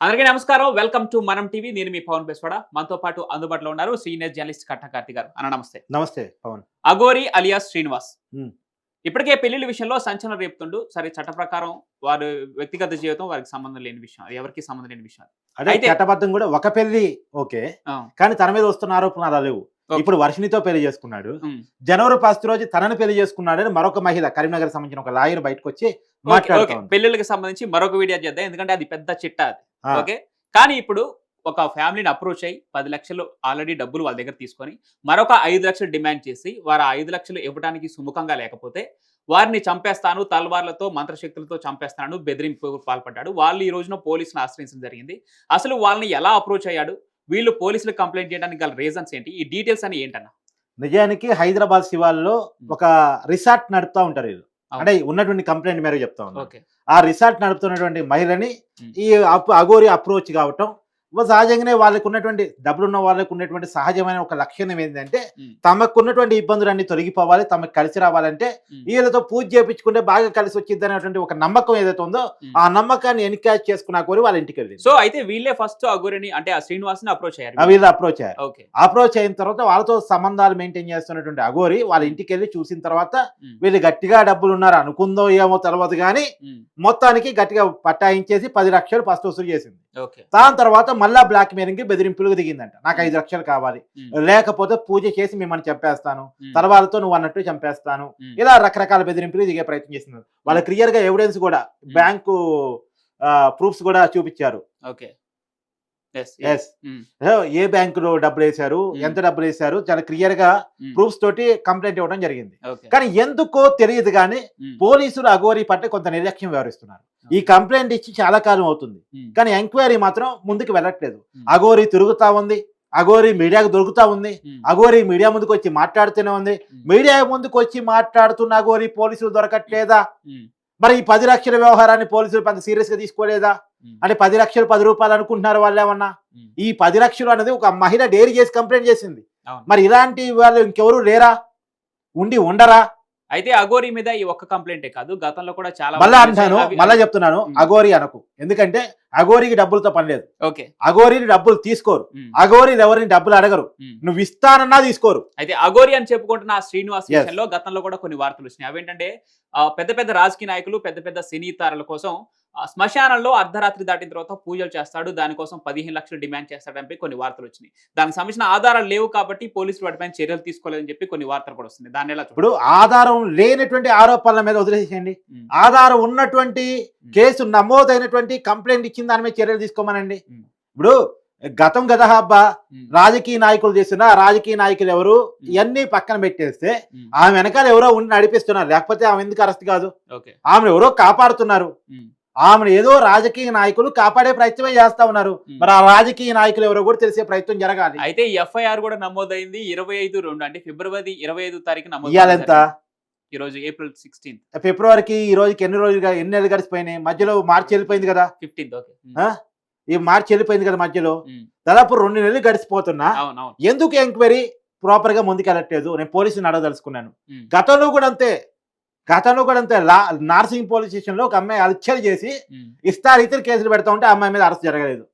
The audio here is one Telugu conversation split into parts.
అందరికీ నమస్కారం. Welcome to Manam TV. నేను మీ పవన్ బెస్వాడ. మనతో పాటు అందుబాటులో ఉన్నారు సీనియర్ జర్నలిస్ట్ కట్ట కార్తి గారు. అన్న నమస్తే. నమస్తే పవన్. అగోరి అలియాస్ శ్రీనివాస్. ఇప్పటికే పెళ్ళిళ్ళ విషయంలో సంచలనం రేపుతుండు. సరే చట్ట ప్రకారం వారి వ్యక్తిగత జీవితం వారికి సంబంధం లేని విషయం. ఎవరికి సంబంధం లేని విషయం అదే చట్టబద్ధం కూడా ఒక పెళ్ళి ఓకే. కానీ తన మీద వస్తున్న ఆరోపణలు అలా లేవు. ఇప్పుడు వర్షినితో పెళ్ళి చేసుకున్నాడు. జనవరి ఫస్ట్ రోజు తనని పెళ్ళి చేసుకున్నాడు అని మరొక మహిళ కరీంనగర్ సంబంధించిన ఒక లాయర్ బయటకు వచ్చి. మాట్లాడుతోంది పెళ్ళిళ్ళకి సంబంధించి మరొక వీడియో చేద్దాం ఎందుకంటే అది పెద్ద చిట్ట అది. ఓకే? కానీ ఇప్పుడు ఒక ఫ్యామిలీని అప్రోచ్ అయ్యి పది లక్షలు ఆల్రెడీ డబ్బులు వాళ్ళ దగ్గర తీసుకొని మరొక ఐదు లక్షలు డిమాండ్ చేసి వారు ఆ ఐదు లక్షలు ఇవ్వడానికి సుముఖంగా లేకపోతే వారిని చంపేస్తాను తల్వార్లతో మంత్రశక్తులతో చంపేస్తాను బెదిరింపు పాల్పడ్డాడు. వాళ్ళు ఈ రోజున పోలీసులు ఆశ్రయించడం జరిగింది. అసలు వాళ్ళని ఎలా అప్రోచ్ అయ్యాడు? వీళ్ళు పోలీసులకు కంప్లైంట్ చేయడానికి గల రీజన్స్ ఏంటి? ఈ డీటెయిల్స్ అని ఏంటన్నా? నిజానికి హైదరాబాద్ శివాల్లో ఒక రిసార్ట్ నడుపుతా ఉంటారు వీళ్ళు. అంటే ఉన్నటువంటి కంప్లైంట్ మేరకు చెప్తా ఉన్నారు. ఓకే. ఆ రిసార్ట్ నడుపుతున్నటువంటి మహిళని. ఈ అఘోరి అప్రోచ్ కావటం సహజంగానే వాళ్ళకు ఉన్నటువంటి డబ్బులు ఉన్న వాళ్ళకు ఉన్నటువంటి సహజమైన ఒక లక్షణం ఏంటంటే. తమకు ఉన్నటువంటి ఇబ్బందులన్నీ తొలగిపోవాలి తమకు కలిసి రావాలంటే. వీళ్ళతో పూజ చేయించుకుంటే బాగా కలిసి వచ్చింది అనేటువంటి ఒక నమ్మకం ఏదైతే ఉందో. ఆ నమ్మకాన్ని ఎన్కాష్ చేసుకున్నా కోరి వాళ్ళ ఇంటికి వెళ్ళింది సో అయితే వీళ్ళే ఫస్ట్ అగోరిని అంటే ఆ శ్రీనివాస్ని అప్రోచ్ అయ్యారు వీళ్ళు అప్రోచ్ అయ్యారు అప్రోచ్ అయిన తర్వాత వాళ్ళతో సంబంధాలు మెయింటైన్ చేస్తున్నటువంటి అఘోరి వాళ్ళ ఇంటికి వెళ్ళి చూసిన తర్వాత. వీళ్ళు గట్టిగా డబ్బులు ఉన్నారు అనుకుందో ఏమో తెలియదు కానీ. మొత్తానికి గట్టిగా పట్టాయించేసి పది లక్షలు ఫస్ట్ వసూలు చేసింది దాని తర్వాత మళ్ళా బ్లాక్ మెయిలింగ్ బెదిరింపులకు దిగిందంట. నాకు ఐదు లక్షలు కావాలి. లేకపోతే పూజ చేసి మిమ్మల్ని చంపేస్తాను. తర్వాతతో నువ్వు అన్నట్టు చంపేస్తాను. ఇలా రకరకాల బెదిరింపులు దిగే ప్రయత్నం చేస్తున్నారు. వాళ్ళ క్లియర్గా ఎవిడెన్స్ కూడా బ్యాంకు ప్రూఫ్స్ కూడా చూపించారు. ఓకే. ఎస్ ఎస్ ఏ బ్యాంకులో డబ్బులు వేశారు Hmm. ఎంత డబ్బులు వేశారు చాలా క్లియర్గా ప్రూఫ్స్ తోటి కంప్లైంట్ ఇవ్వడం జరిగింది. కానీ ఎందుకో తెలియదు కానీ పోలీసులు అఘోరి పట్ల కొంత నిర్లక్ష్యం వ్యవహరిస్తున్నారు. ఈ కంప్లైంట్ ఇచ్చి చాలా కాలం అవుతుంది. కానీ ఎంక్వైరీ మాత్రం ముందుకు వెళ్ళట్లేదు. Hmm. అఘోరి తిరుగుతా ఉంది అఘోరి మీడియాకు దొరుకుతా ఉంది అఘోరి మీడియా ముందుకు వచ్చి మాట్లాడుతూనే ఉంది. మీడియా ముందుకు వచ్చి మాట్లాడుతున్న అఘోరి పోలీసులు దొరకట్లేదా? మరి ఈ పది లక్షల వ్యవహారాన్ని పోలీసులు పెద్ద సీరియస్గా తీసుకోలేదా? అంటే పది లక్షలు పది రూపాయలు అనుకుంటున్నారు వాళ్ళు ఏమన్నా? ఈ పది లక్షలు అనేది ఒక మహిళ డైరీ చేసి కంప్లైంట్ చేసింది. మరి ఇలాంటి వాళ్ళు ఇంకెవరు లేరా? ఉండి ఉండరా? అయితే అగోరి మీద ఈ ఒక్క కంప్లైంటే కాదు గతంలో కూడా చాలా మళ్ళా అంటాను మళ్ళా చెప్తున్నాను. అఘోరి అనకు. ఎందుకంటే అఘోరికి డబ్బులతో పని లేదు. ఓకే. అఘోరిని డబ్బులు తీసుకోరు. అఘోరి ఎవరిని డబ్బులు అడగరు. నువ్వు ఇస్తానన్నా తీసుకోరు. అయితే అగోరి అని చెప్పుకుంటున్న ఆ శ్రీనివాస్. విషయంలో గతంలో కూడా కొన్ని వార్తలు వచ్చినాయి. అవేంటంటే పెద్ద పెద్ద రాజకీయ నాయకులు పెద్ద పెద్ద సినీ తారల కోసం శ్మశానంలో అర్ధరాత్రి దాటిన తర్వాత పూజలు చేస్తాడు దానికోసం పదిహేను లక్షలు డిమాండ్ చేస్తాడని కొన్ని వార్తలు వచ్చినాయి దానికి సంబంధించిన ఆధారాలు లేవు కాబట్టి పోలీసులు వాటిపైన చర్యలు తీసుకోలేదని చెప్పి కొన్ని వార్తలు కూడా వస్తున్నాయి దాన్ని ఎలా? ఇప్పుడు ఆధారం లేనటువంటి ఆరోపణల మీద వదిలేసేయండి. ఆధారం ఉన్నటువంటి కేసు నమోదైనటువంటి కంప్లైంట్ ఇచ్చిన దాని మీద చర్యలు తీసుకోమనండి. ఇప్పుడు గతం గత హబ్బా. రాజకీయ నాయకులు చేసిన రాజకీయ నాయకులు ఎవరు ఇవన్నీ పక్కన పెట్టేస్తే. ఆమె వెనకాల ఎవరో ఉండి నడిపిస్తున్నారు లేకపోతే ఆమె ఎందుకు అరెస్ట్ కాదు ఓకే ఆమెను ఎవరో కాపాడుతున్నారు. ఆమెను ఏదో రాజకీయ నాయకులు కాపాడే ప్రయత్నమే చేస్తా ఉన్నారు. మరి ఆ రాజకీయ నాయకులు ఎవరో కూడా తెలిసే ప్రయత్నం జరగాలి. అయితే ఎఫ్ఐఆర్ కూడా నమోదైంది ఇరవై ఐదు రెండు అంటే ఫిబ్రవరి ఇరవై ఐదు తారీఖు నమోదు ఈ రోజు ఏప్రిల్ సిక్స్టీన్త్. ఫిబ్రవరికి ఈ రోజుకి ఎన్ని రోజులుగా ఎన్ని నెలలు గడిచిపోయినాయి? మధ్యలో మార్చి వెళ్ళిపోయింది కదా? Fifteenth okay? ఈ మార్చి వెళ్ళిపోయింది కదా మధ్యలో. దాదాపు రెండు నెలలు గడిచిపోతున్నా. ఎందుకు ఎంక్వైరీ ప్రాపర్గా ముందుకెళ్ళట్లేదు? నేను పోలీసుని అడగదలుచుకున్నాను. గతంలో కూడా అంతే. గతంలో కూడా అంతే లా నార్సింగ్ పోలీస్ స్టేషన్లో ఒక అమ్మాయి హత్యలు చేసి ఉమ్. ఇష్టారీతిని కేసులు పెడతా ఉంటే అమ్మాయి మీద అరెస్ట్ జరగలేదు.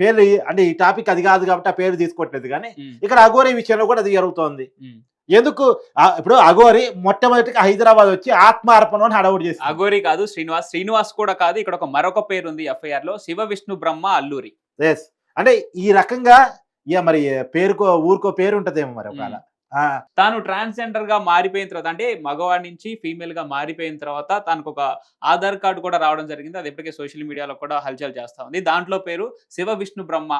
పేర్లు అంటే ఈ టాపిక్ అది కాదు కాబట్టి ఆ పేరు తీసుకోవట్లేదు కానీ. ఇక్కడ అఘోరి విషయంలో కూడా అది జరుగుతోంది. ఎందుకు ఇప్పుడు అఘోరి మొట్టమొదటిగా హైదరాబాద్ వచ్చి ఆత్మ అర్పణ అని హడవుడు చేసి అగోరి కాదు శ్రీనివాస్ శ్రీనివాస్ కూడా కాదు ఇక్కడ ఒక మరొక పేరు ఉంది ఎఫ్ఐఆర్లో శివ విష్ణు బ్రహ్మ అల్లూరి అంటే ఈ రకంగా ఇక మరి పేరుకో ఊరికో పేరు ఉంటదేమో మరి ఒకవేళ తాను ట్రాన్స్జెండర్గా మారిపోయిన తర్వాత అంటే మగవాడి నుంచి ఫీమేల్గా మారిపోయిన తర్వాత తనకు ఒక ఆధార్ కార్డు కూడా రావడం జరిగింది అది ఇప్పటికే సోషల్ మీడియాలో కూడా హల్చల్ చేస్తా ఉంది దాంట్లో పేరు శివ విష్ణు బ్రహ్మ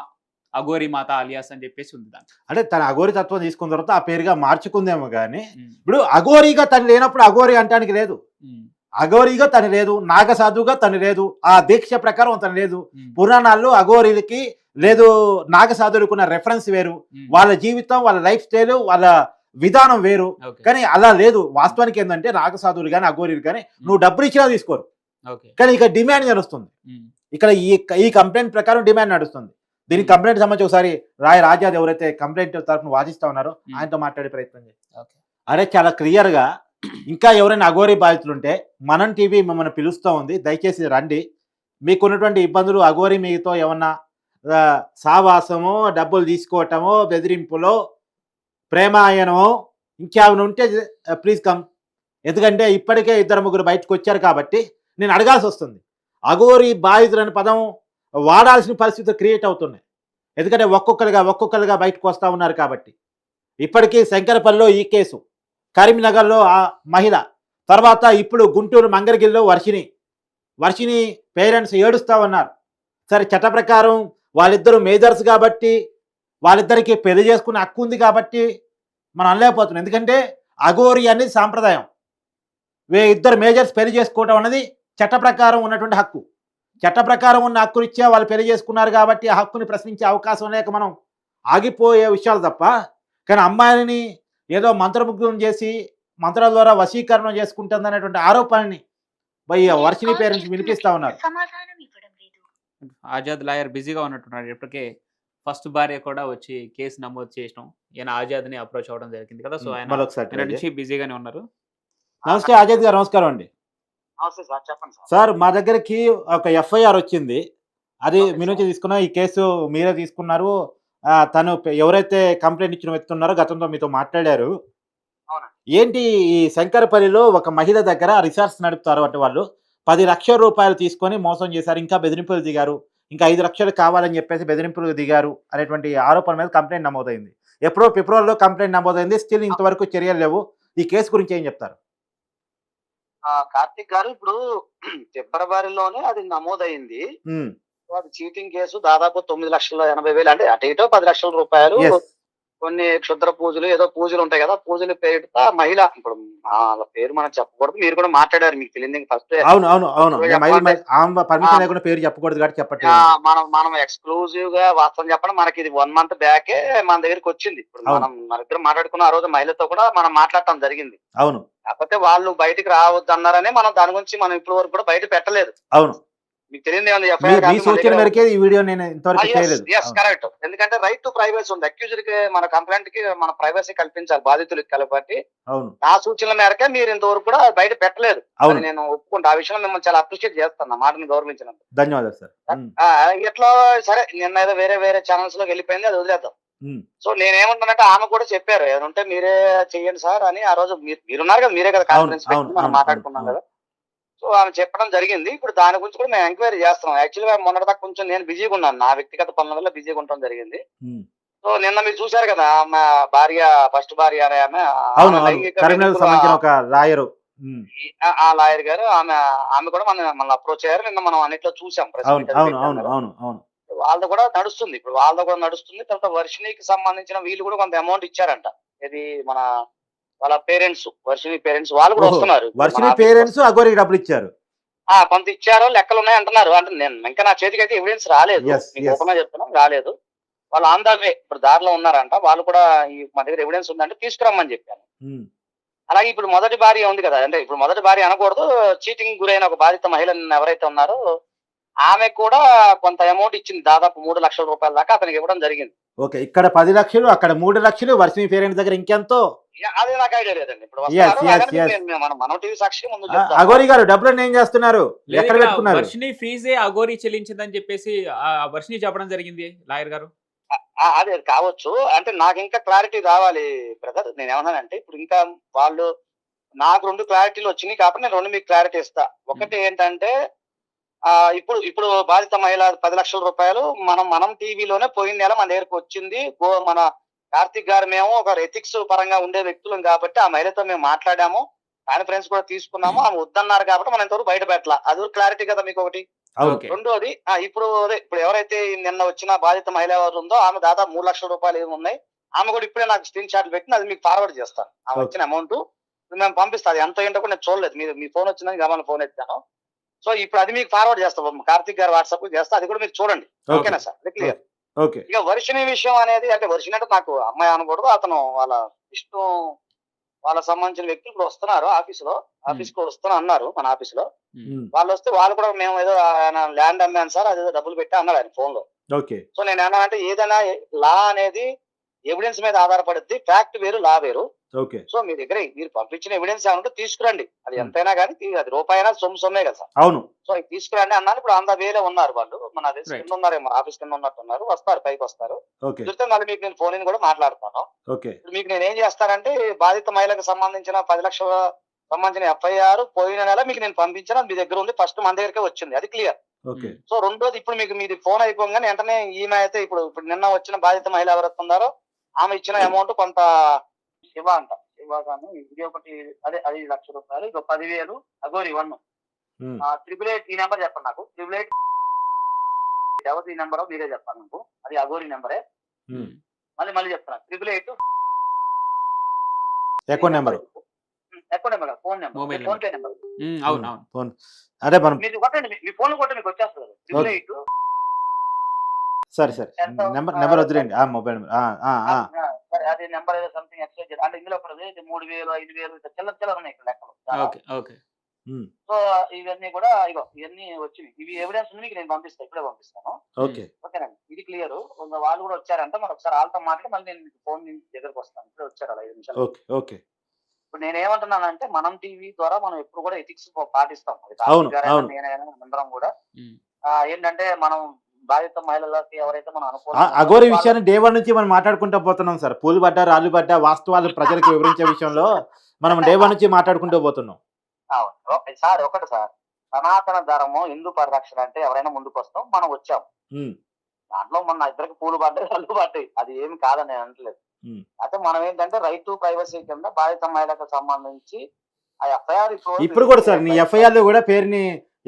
అగోరి మాత అలియాస్ అని చెప్పేసి ఉంది అంటే తన అఘోరి తత్వం తీసుకున్న తర్వాత ఆ పేరుగా మార్చుకుందేమో కానీ. ఇప్పుడు అఘోరిగా తను లేనప్పుడు అఘోరి అంటానికి లేదు. అఘోరిగా తను లేదు నాగసాధుగా తను లేదు ఆ దీక్ష ప్రకారం తను లేదు. పురాణాల్లో అఘోరీలకి లేదు నాగసాధులకు ఉన్న రెఫరెన్స్ వేరు. వాళ్ళ జీవితం వాళ్ళ లైఫ్ స్టైల్ వాళ్ళ విధానం వేరు. కానీ అలా లేదు. వాస్తవానికి ఏంటంటే నాగసాధువులు కానీ అఘోరీలు కానీ నువ్వు డబ్బులు ఇచ్చినా తీసుకోరు. కానీ ఇక డిమాండ్ నడుస్తుంది. ఇక్కడ ఈ ఈ కంప్లైంట్ ప్రకారం డిమాండ్ నడుస్తుంది. దీనికి కంప్లైంట్ సంబంధించి ఒకసారి రాయ్ రాజాది ఎవరైతే కంప్లైంట్ తరఫున వాదిస్తా ఉన్నారో. ఆయనతో మాట్లాడే ప్రయత్నం చేయండి అరే చాలా క్లియర్గా ఇంకా ఎవరైనా అఘోరీ బాధితులు ఉంటే మనం టీవీ మిమ్మల్ని పిలుస్తూ ఉంది. దయచేసి రండి. మీకున్నటువంటి ఇబ్బందులు అఘోరి మీతో ఏమన్నా సావాసమో డబ్బులు తీసుకోవటమో బెదిరింపులో ప్రేమాయణమో ఇంకేమైనా ఉంటే ప్లీజ్ కమ్ ఎందుకంటే ఇప్పటికే ఇద్దరు ముగ్గురు బయటకు వచ్చారు కాబట్టి నేను అడగాల్సి వస్తుంది. అఘోరి బాధితులు పదం వాడాల్సిన పరిస్థితులు క్రియేట్ అవుతున్నాయి. ఎందుకంటే ఒక్కొక్కరుగా ఒక్కొక్కరుగా బయటకు వస్తూ ఉన్నారు కాబట్టి. ఇప్పటికీ శంకరపల్లిలో ఈ కేసు. కరీంనగర్లో ఆ మహిళ. తర్వాత ఇప్పుడు గుంటూరు మంగరగిరిలో వర్షిని వర్షిని పేరెంట్స్ ఏడుస్తూ ఉన్నారు. సరే చట్ట ప్రకారం వాళ్ళిద్దరు మేజర్స్ కాబట్టి వాళ్ళిద్దరికి పెళ్ళి చేసుకునే హక్కు ఉంది కాబట్టి మనం అనలేకపోతున్నాం. ఎందుకంటే అఘోరి అనేది సాంప్రదాయం. వే ఇద్దరు మేజర్స్ పెళ్ళి చేసుకోవడం అన్నది చట్ట ప్రకారం ఉన్నటువంటి హక్కు. చట్ట ప్రకారం ఉన్న హక్కునిచ్చే వాళ్ళు పెళ్ళి చేసుకున్నారు కాబట్టి ఆ హక్కుని ప్రశ్నించే అవకాశం లేక మనం ఆగిపోయే విషయాలు తప్ప కానీ అమ్మాయిని ఏదో మంత్రముగ్ధం చేసి మంత్రాల ద్వారా వశీకరణ చేసుకుంటుంది అనేటువంటి ఆరోపణని వర్షిని పేరెంట్స్ వినిపిస్తా ఉన్నారు. ఆజాద్ లాయర్ బిజీగా ఉన్నట్టున్నాడు. ఇప్పటికే ఫస్ట్ భార్య కూడా వచ్చి కేసు నమోదు చేయడం ఈయన ఆజాద్ని అప్రోచ్ అవ్వడం జరిగింది కదా. సో ఆయన నుంచి బిజీగానే ఉన్నారు. నమస్తే అజయ్ గారు నమస్కారం అండి. సార్ చెప్పండి సార్. సార్ మా దగ్గరికి ఒక ఎఫ్ఐఆర్ వచ్చింది. అది మీ నుంచి తీసుకున్న ఈ కేసు మీరే తీసుకున్నారు. తను ఎవరైతే కంప్లైంట్ ఇచ్చిన వ్యక్తి ఉన్నారో గతంలో మీతో మాట్లాడారు. ఏంటి ఈ శంకరపల్లిలో ఒక మహిళ దగ్గర రిసార్ట్స్ నడుపుతారు అంటే వాళ్ళు? పది లక్షల రూపాయలు తీసుకొని మోసం చేశారు ఇంకా బెదిరింపులు దిగారు ఇంకా ఐదు లక్షలు కావాలని చెప్పేసి బెదిరింపులు దిగారు అనేటువంటి ఆరోపణ మీద కంప్లైంట్ నమోదైంది. ఎప్పుడో ఫిబ్రవరిలో కంప్లైంట్ నమోదైంది స్టిల్ ఇంతవరకు చర్యలు లేవు. ఈ కేసు గురించి ఏం చెప్తారు? ఆ, కార్తిక్ గారు ఇప్పుడు ఫిబ్రవరిలోనే అది నమోదైంది. చీటింగ్ కేసు దాదాపు తొమ్మిది లక్షల ఎనభై వేలు అంటే అటు ఇటో పది లక్షల రూపాయలు. కొన్ని క్షుద్ర పూజలు ఏదో పూజలు ఉంటాయి కదా పూజలు పేరుతో ఆ మహిళ ఇప్పుడు వాళ్ళ పేరు మనం చెప్పకూడదు మీరు కూడా మాట్లాడారు మీకు తెలియదు ఫస్ట్ అవును అవును అవును. పర్మిషన్. లేకుండా పేరు చెప్పకూడదు కాబట్టి మనం మనం ఎక్స్క్లూజివ్గా వాస్తవం చెప్పడం మనకి ఇది వన్ మంత్ బ్యాకే మన దగ్గరికి వచ్చింది. ఇప్పుడు. మనం మన ఇద్దరు మాట్లాడుకున్న ఆ రోజు మహిళతో కూడా మనం మాట్లాడటం జరిగింది. అవును. కాకపోతే వాళ్ళు బయటికి రావద్దు అన్నారనే మనం దాని గురించి మనం ఇప్పటి వరకు కూడా బయట పెట్టలేదు. అవును. మీకు తెలియదు మీ సూచన మేరకే ఈ వీడియో నేను ఇంతవరకు చేయలేదు. ఎస్ కరెక్ట్ ఎందుకంటే రైట్ టు ప్రైవసీ ఉంది. అక్యూజర్కి మన కంప్లైంట్కి మన ప్రైవసీ కల్పించాలి బాధితులకి అవును. నా సూచనల మేరకే మీరు ఇంతవరకు కూడా బయట పెట్టలేదు. నేను ఒప్పుకుంటా. ఆ విషయంలో మిమ్మల్ని చాలా అప్రిషియేట్ చేస్తాను. మాటని గౌరవించినందుకు. ధన్యవాదాలు సార్ ఉమ్, ఆ, ఎట్లా సరే నిన్న ఏదో వేరే వేరే ఛానల్స్లోకి వెళ్ళిపోయింది అది వదిలేద్దాం. సో నేనేమంటానంటే ఆమె కూడా చెప్పారు. ఉంటే మీరే చెయ్యండి సార్ అని ఆ రోజు మీరు మీరున్నారు కదా మీరే కదా కాన్ఫరెన్స్ మనం మాట్లాడుకున్నాం. కదా. సో ఆమె చెప్పడం జరిగింది. ఇప్పుడు దాని గురించి కూడా మేము ఎంక్వైరీ చేస్తున్నాం. యాక్చువల్గా మొన్నటిదాకా కొంచెం నేను బిజీగా ఉన్నాను. నా వ్యక్తిగత పనుల వల్ల బిజీగా ఉండడం జరిగింది. సో నిన్న మీరు చూశారు కదా ఆమె భార్య ఫస్ట్ భార్య అనే ఆమె ఒక లాయరు. ఆ- లాయర్ గారు ఆమె ఆమె కూడా మన మన అప్రోచ్ అయ్యారు. నిన్న మనం అన్నిట్లో చూసాం వాళ్ళది కూడా నడుస్తుంది. ఇప్పుడు వాళ్ళది కూడా నడుస్తుంది. తర్వాత వర్షినికి సంబంధించిన వీళ్ళు కూడా కొంత అమౌంట్ ఇచ్చారంట. ఇది మన వాళ్ళ పేరెంట్స్ వర్షిని పేరెంట్స్ వాళ్ళు కూడా వస్తున్నారు. వర్షిని పేరెంట్స్ అగోరికి డబ్బులు ఇచ్చారు. ఆ, కొంత ఇచ్చారో లెక్కలు ఉన్నాయి అంటున్నారు. అంటే నేను ఇంకా నా చేతికి అయితే ఎవిడెన్స్ రాలేదు. Yes, మీకు yes. ఓపెన్గా చెప్తున్నాం రాలేదు. వాళ్ళు ఆన్ ద వే ఇప్పుడు దారిలో ఉన్నారంట. వాళ్ళు కూడా ఈ మా దగ్గర ఎవిడెన్స్ ఉందంటే తీసుకురమ్మని చెప్పాను. ఉమ్, అలాగే ఇప్పుడు మొదటి భార్య ఉంది కదా అంటే ఇప్పుడు మొదటి భార్య అనకూడదు. చీటింగ్ గురైన ఒక బాధిత మహిళ ఎవరైతే ఉన్నారో ఆమె కూడా కొంత అమౌంట్ ఇచ్చింది. దాదాపు మూడు లక్షల రూపాయల దాకా అతనికి ఇవ్వడం జరిగింది. ఓకే ఇక్కడ పది లక్షలు అక్కడ మూడు లక్షలు వర్షిని పేరెంట్స్ దగ్గర ఇంకెంతో? ఇక అది నాకు ఐడియా లేదండి. ఇప్పుడు మేము- మనం మనం టీవీ సాక్షి ముందు. అగోరి గారు డబ్బులు ఏం చేస్తున్నారు? ఎక్కడ పెట్టుకున్నారు? వర్షిని ఫీజే అగోరి చెల్లించిందని చెప్పేసి ఆ వర్షిని చెప్పడం జరిగింది లాయర్ గారు. అదే కావచ్చు. అంటే నాకు ఇంకా క్లారిటీ రావాలి బ్రదర్ నేను ఏమన్నానంటే ఇప్పుడు ఇంకా వాళ్ళు నాకు రెండు క్లారిటీలు వచ్చినాయి కాబట్టి నేను రెండు మీకు క్లారిటీ ఇస్తా. ఒకటి ఏంటంటే ఆ ఇప్పుడు ఇప్పుడు బాధిత మహిళ పది లక్షల రూపాయలు మనం మనం టీవీలోనే పోయిన నెల మన దగ్గరకు వచ్చింది. గో మన కార్తిక్ గారు మేము ఒక ఎథిక్స్ పరంగా ఉండే వ్యక్తులం కాబట్టి ఆ మహిళతో మేము మాట్లాడాము. కాన్ఫరెన్స్ కూడా తీసుకున్నాము. ఆమె వద్దన్నారు కాబట్టి మనం ఇంతవరకు బయట పెట్టాల. అది క్లారిటీ కదా మీకు ఒకటి రెండోది ఇప్పుడు అదే ఇప్పుడు ఎవరైతే నిన్న వచ్చిన బాధిత మహిళ ఎవరు ఉందో ఆమె దాదాపు మూడు లక్షల రూపాయలు ఏమి ఉన్నాయి. ఆమె కూడా ఇప్పుడే నాకు స్క్రీన్ షాట్ పెట్టిన అది మీకు ఫార్వర్డ్ చేస్తాను. ఆమె. వచ్చిన అమౌంట్ మేము పంపిస్తాను అది ఎంత ఏంటో కూడా నేను చూడలేదు. మీరు మీ ఫోన్ వచ్చిందని గమని ఫోన్ ఎత్తాను. సో ఇప్పుడు అది మీకు ఫార్వర్డ్ చేస్తాం. కార్తిక్ గారు వాట్సాప్ చేస్తా. అది కూడా మీరు చూడండి. ఓకే. ఓకేనా సార్? క్లియర్ ఇక వర్షిని విషయం అనేది అంటే వర్షిని అంటే నాకు అమ్మాయి అనకూడదు. అతను వాళ్ళ విష్ణు వాళ్ళ సంబంధించిన వ్యక్తులు ఇప్పుడు వస్తున్నారు ఆఫీస్లో ఆఫీస్కు వస్తున్నా అన్నారు మన ఆఫీస్లో వాళ్ళు వస్తే వాళ్ళు కూడా మేము ఏదో ఆయన ల్యాండ్ అమ్మాను సార్ అదేదో డబ్బులు పెట్టా అన్నారు ఆయన ఫోన్లో ఓకే. సో నేను ఏమన్నానంటే ఏదైనా లా అనేది ఎవిడెన్స్ మీద ఆధారపడుద్ది. ఫ్యాక్ట్ వేరు లా వేరు. ఓకే సో మీ దగ్గర మీరు పంపించిన ఎవిడెన్స్ ఏమంటే తీసుకురండి. అది Hmm. ఎంతైనా కానీ అది రూపాయి అయినా సొమ్ము సొమ్మే కదా సార్. అవును. సో తీసుకురండి అన్నాను. ఇప్పుడు అంత వేరే ఉన్నారు వాళ్ళు. మన అదే. కింద ఉన్నారేమో ఆఫీస్ కింద ఉన్నట్టు ఉన్నారు వస్తారు పైకి వస్తారు. కుదిరితే మళ్ళీ మీకు నేను ఫోన్ కూడా మాట్లాడతాను. ఇప్పుడు మీకు నేను ఏం చేస్తానంటే బాధిత మహిళకు సంబంధించిన పది లక్షల సంబంధించిన ఎఫ్ఐఆర్ పోయిన నెల మీకు నేను పంపించిన. మీ దగ్గర ఉంది. ఫస్ట్ మన దగ్గరకే వచ్చింది. అది క్లియర్ సో రెండోది ఇప్పుడు మీకు మీది ఫోన్ అయిపోగానే వెంటనే ఈమె అయితే ఇప్పుడు ఇప్పుడు నిన్న వచ్చిన బాధిత మహిళ ఎవరైతే ఉన్నారో ఆమె ఇచ్చిన అమౌంట్ కొంత శివ అంట. శివ గాను ఇది ఒకటి అదే ఐదు లక్షల రూపాయలు ఇక పదివేలు అగోరి వన్ ట్రిపుల్ ఎయిట్ ఈ నెంబర్ చెప్పండి నాకు. ట్రిపుల్ ఎయిట్ ఎవరి ఈ నెంబర్ మీరే చెప్పాలి నాకు. అది అగోరి నెంబరే. మళ్ళీ మళ్ళీ చెప్తాను ట్రిపుల్ ఎయిట్ ఎక్కువ నెంబర్ ఎక్కువ number phone number PhonePe number um, అవును అవును. ఫోన్ అదే మనం మీరు కొట్టండి మీ- ఫోన్ కొట్టే మీకు వచ్చేస్తుంది. ట్రిపుల్. ఎయిట్ సరే సరే. నెంబర్ నెంబర్ వద్దులేండి ఆ మొబైల్ నెంబర్. ఆ, ఆ, ఆ. సరే అది నెంబర్ ఏదో సంథింగ్ ఎక్స్చేంజ్ అంటే ఇందులో ఇప్పుడు ఇది మూడు వేలు ఐదు వేలు ఇట్లా చిల్లర చిల్లర ఉన్నాయి ఇక్కడ లెక్కలు. Okay okay. సో ఇవన్నీ కూడా ఇగో ఇవన్నీ వచ్చినాయి ఇవి ఎవిడెన్స్ మీకు నేను పంపిస్తాను ఇప్పుడే పంపిస్తాను. ఓకే. ఓకేనండి. ఇది క్లియర్ వాళ్ళు కూడా వచ్చారంటే. మరి ఒకసారి వాళ్ళతో మాట్లాడి మళ్ళీ నేను మీకు ఫోన్ దగ్గరకు వస్తాను. ఇప్పుడే వచ్చారు అలా ఐదు నిమిషాలు. Okay okay. ఇప్పుడు నేను ఏమంటున్నానంటే మనం టీవీ ద్వారా మనం ఎప్పుడు కూడా ఎథిక్స్ పాటిస్తాం. నేనైనా అందరం కూడా. ఏంటంటే మనం బాధిత మహిళలకి ఎవరైతే మనం అనుకూలంగా అఘోరి విషయాన్ని డే వన్ నుంచి మనం మాట్లాడుకుంటూ పోతున్నాం సార్. పూలు పడ్డా రాళ్ళు పడ్డా వాస్తవాలు ప్రజలకు వివరించే విషయంలో మనం డే వన్ నుంచి మాట్లాడుకుంటూ పోతున్నాం. అవును. సార్ ఒకటి సార్. సనాతన ధర్మం హిందూ పరిరక్షణ అంటే ఎవరైనా ముందుకు వస్తాం మనం వచ్చాం. దాంట్లో మన ఇద్దరికి పూలు పడ్డాయి కళ్ళు పడ్డాయి. అది ఏమి కాదని నేను అనట్లేదు. అయితే మనం ఏంటంటే రైట్ టు ప్రైవసీ కింద బాధిత మహిళకు సంబంధించి ఆ ఎఫ్ఐఆర్ ఇప్పుడు కూడా సార్ నీ ఎఫ్ఐఆర్లో కూడా పేరుని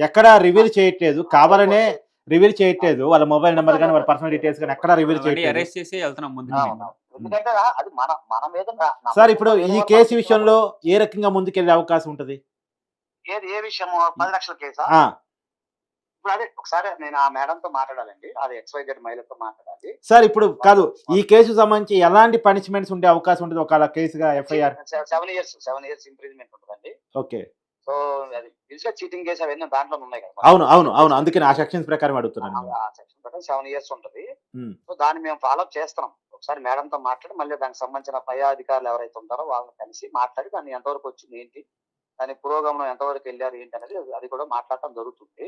ఎక్కడా రివీల్ చేయట్లేదు. కావాలనే రివీల్ చేయట్లేదు. వాళ్ళ మొబైల్ నెంబర్ కానీ వాళ్ళ పర్సనల్ డీటెయిల్స్ కానీ ఎక్కడా రివీల్ చేయట్లేదు. సార్ ఇప్పుడు ఈ కేసు విషయంలో ఏ రకంగా ముందుకెళ్ళే అవకాశం ఉంటది? ఏది ఏ విషయం పది లక్షల కేసా? ఆ, ఇప్పుడు అదే ఒకసారి నేను ఆ మేడం తో మాట్లాడాలండి. అది ఎక్స్వైజెడ్ మహిళతో మాట్లాడాలి. సార్ ఇప్పుడు కాదు ఈ కేసు సంబంధించి ఎలాంటి పనిష్మెంట్స్ ఉండే అవకాశం ఉంటుంది? ఒకవేళ కేసుగా FIR seven years seven years improvement ఉంటుందండి. ఓకే. సో అది తెలుసుగా చీటింగ్ కేసు అవన్నీ దాంట్లో ఉన్నాయి కదా. అవును అవును అవును. అందుకని ఆ సెక్షన్స్ ప్రకారం అడుగుతున్నాను నేను. ఆ సెక్షన్ ప్రకారం సెవెన్ ఇయర్స్ ఉంటుంది. సో దాన్ని మేము ఫాలో చేస్తున్నాం. ఒకసారి మేడం తో మాట్లాడి మళ్ళీ దానికి సంబంధించిన పై అధికారులు ఎవరైతే ఉంటారో వాళ్ళని కలిసి మాట్లాడి దాన్ని ఎంతవరకు వచ్చింది ఏంటి దాని పురోగమనం ఎంతవరకు వెళ్ళారు ఏంటి అనేది అది కూడా మాట్లాడటం జరుగుతుంది.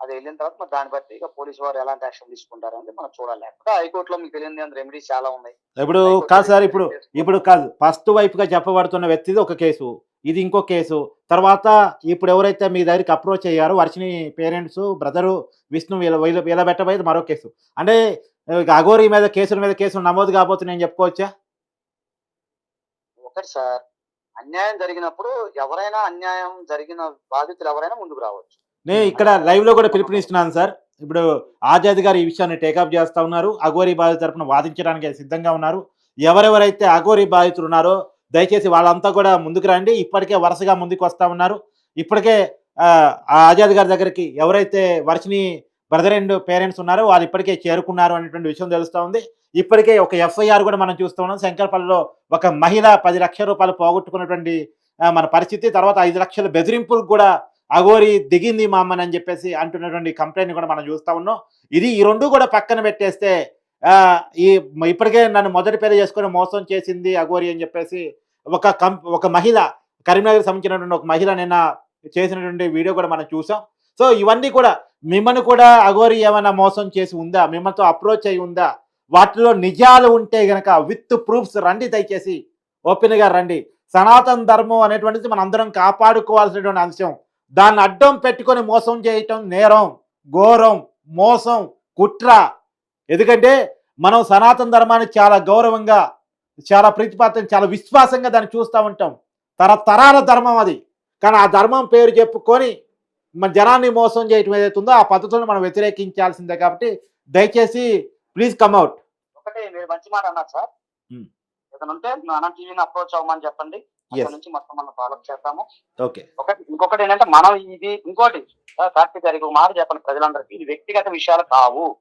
అది వెళ్ళిన తర్వాత మరి దాన్ని బట్టి ఇక పోలీసు వారు ఎలాంటి యాక్షన్ తీసుకుంటారు అనేది మనం చూడాలి. లేకపోతే హైకోర్టులో మీకు తెలియని రెమెడీస్ చాలా ఉన్నాయి. ఇప్పుడు కాదు సార్ ఇప్పుడు ఇప్పుడు కాదు. ఫస్ట్ వైపు గా చెప్పబడుతున్న వ్యక్తిది ఒక కేసు. ఇది ఇంకో కేసు. తర్వాత ఇప్పుడు ఎవరైతే మీ దగ్గరికి అప్రోచ్ అయ్యారో వర్షిని పేరెంట్స్ బ్రదరు విష్ణు వీళ్ళ వీళ్ళ పెట్టబోయేది మరో కేసు. అంటే అఘోరి మీద కేసుల మీద కేసులు నమోదు కాబోతుంది నేను చెప్పుకోవచ్చా? ఒకటి సార్ అన్యాయం జరిగినప్పుడు ఎవరైనా అన్యాయం జరిగిన బాధితులు ఎవరైనా ముందుకు రావచ్చు. నేను ఇక్కడ లైవ్లో కూడా పిలుపునిస్తున్నాను సార్. ఇప్పుడు ఆజాద్ గారు ఈ విషయాన్ని టేకప్ చేస్తా ఉన్నారు. అఘోరి బాధిత తరపున వాదించడానికి సిద్ధంగా ఉన్నారు. ఎవరెవరైతే అఘోరి బాధితులు ఉన్నారో దయచేసి వాళ్ళంతా కూడా ముందుకు రండి. ఇప్పటికే వరుసగా ముందుకు వస్తూ ఉన్నారు. ఇప్పటికే ఆ, ఆజాద్ గారి దగ్గరికి ఎవరైతే వర్షిని బ్రదర్ అండ్ పేరెంట్స్ ఉన్నారో వాళ్ళు ఇప్పటికే చేరుకున్నారు అనేటువంటి విషయం తెలుస్తూ ఉంది. ఇప్పటికే ఒక ఎఫ్ఐఆర్ కూడా మనం చూస్తూ ఉన్నాం. శంకర్పల్లిలో ఒక మహిళ పది లక్షల రూపాయలు పోగొట్టుకున్నటువంటి మన పరిస్థితి. తర్వాత ఐదు లక్షల బెదిరింపులకు కూడా అఘోరి దిగింది మా అమ్మని అని చెప్పేసి అంటున్నటువంటి కంప్లైంట్ కూడా మనం చూస్తూ ఉన్నాం. ఇది ఈ రెండు కూడా పక్కన పెట్టేస్తే ఈ ఇప్పటికే నన్ను మొదటి పేరు చేసుకొని మోసం చేసింది అఘోరి అని చెప్పేసి ఒక కం ఒక మహిళ కరీంనగర్ సంబంధించినటువంటి ఒక మహిళ నిన్న చేసినటువంటి వీడియో కూడా మనం చూసాం. సో ఇవన్నీ కూడా మిమ్మల్ని కూడా అఘోరి ఏమైనా మోసం చేసి ఉందా? మిమ్మల్తో అప్రోచ్ అయి ఉందా? వాటిలో నిజాలు ఉంటే గనక విత్ ప్రూఫ్స్ రండి దయచేసి. ఓపెన్గా రండి. సనాతన ధర్మం అనేటువంటిది మనం అందరం కాపాడుకోవాల్సినటువంటి అంశం. దాన్ని అడ్డం పెట్టుకొని మోసం చేయటం నేరం ఘోరం మోసం కుట్ర. ఎందుకంటే మనం సనాతన ధర్మాన్ని చాలా గౌరవంగా చాలా ప్రతిపాదన చాలా విశ్వాసంగా దాన్ని చూస్తూ ఉంటాం. తరతరాల ధర్మం అది. కానీ ఆ ధర్మం పేరు చెప్పుకొని మన జనాన్ని మోసం చేయటం ఏదైతే ఉందో ఆ పద్ధతులను మనం వ్యతిరేకించాల్సిందే కాబట్టి దయచేసి ప్లీజ్ కమ్ అవుట్. ఒకటి మీరు మంచి మాట అన్నారు సార్. ఉంటే మన టీవీని అప్రోచ్ అవ్వమని చెప్పండి. నుంచి మొత్తం మనం ఫాలో చేస్తాము. ఓకే. ఒకటి ఇంకొకటి ఏంటంటే మనం ఇది ఇంకోటి సార్ కార్తీక్ గారికి ఒక మాట చెప్పండి ప్రజలందరికీ. ఇది వ్యక్తిగత విషయాలు కావు.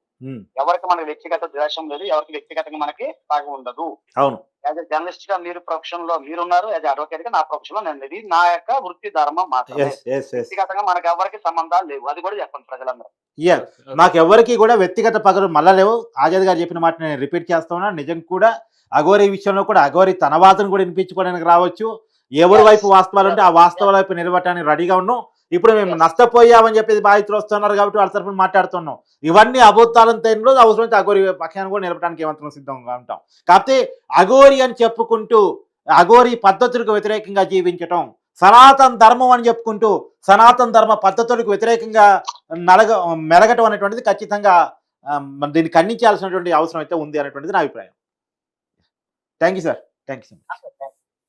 ఎవరికి మనకి వ్యక్తిగత ద్వేషం లేదు ఎవరికి వ్యక్తిగతంగా మనకి తాగి ఉండదు. అవును. యాజ్ ఎ జర్నలిస్ట్గా మీరు ప్రొఫెషన్లో మీరున్నారు యాజ్ అడ్వకేట్గా నా ప్రొఫెషన్లో నేను ఇది నా యొక్క వృత్తి ధర్మం మాత్రమే. వ్యక్తిగతంగా మనకి ఎవరికి సంబంధాలు లేవు అది కూడా చెప్పండి ప్రజలందరూ. మాకు ఎవరికి కూడా వ్యక్తిగత పగలు మళ్ళా లేవు ఆజాద్ గారు చెప్పిన మాట నేను రిపీట్ చేస్తా ఉన్నా. నిజం కూడా అఘోరి విషయంలో కూడా అఘోరి తన వాదన కూడా వినిపించుకోవడానికి రావచ్చు. ఎవరి. వైపు వాస్తవాలు ఉంటే ఆ వాస్తవాల వైపు నిలబడటానికి రెడీగా ఉన్నాం. ఇప్పుడు మేము నష్టపోయామని చెప్పేది బాధితులు వస్తున్నారు కాబట్టి వాళ్ళ తరఫున మాట్లాడుతున్నాం. ఇవన్నీ అబద్ధాలను అవసరం అవసరమైతే అఘోరి పక్షాన్ని కూడా నిలపడానికి ఏమంతరం సిద్ధంగా ఉంటాం. కాకపోతే అఘోరి అని చెప్పుకుంటూ అఘోరి పద్ధతులకు వ్యతిరేకంగా జీవించటం సనాతన ధర్మం అని చెప్పుకుంటూ సనాతన ధర్మ పద్ధతులకు వ్యతిరేకంగా నలగ మెరగటం అనేటువంటిది ఖచ్చితంగా దీన్ని ఖండించాల్సినటువంటి అవసరం అయితే ఉంది అనేటువంటిది నా అభిప్రాయం. Thank you sir thank you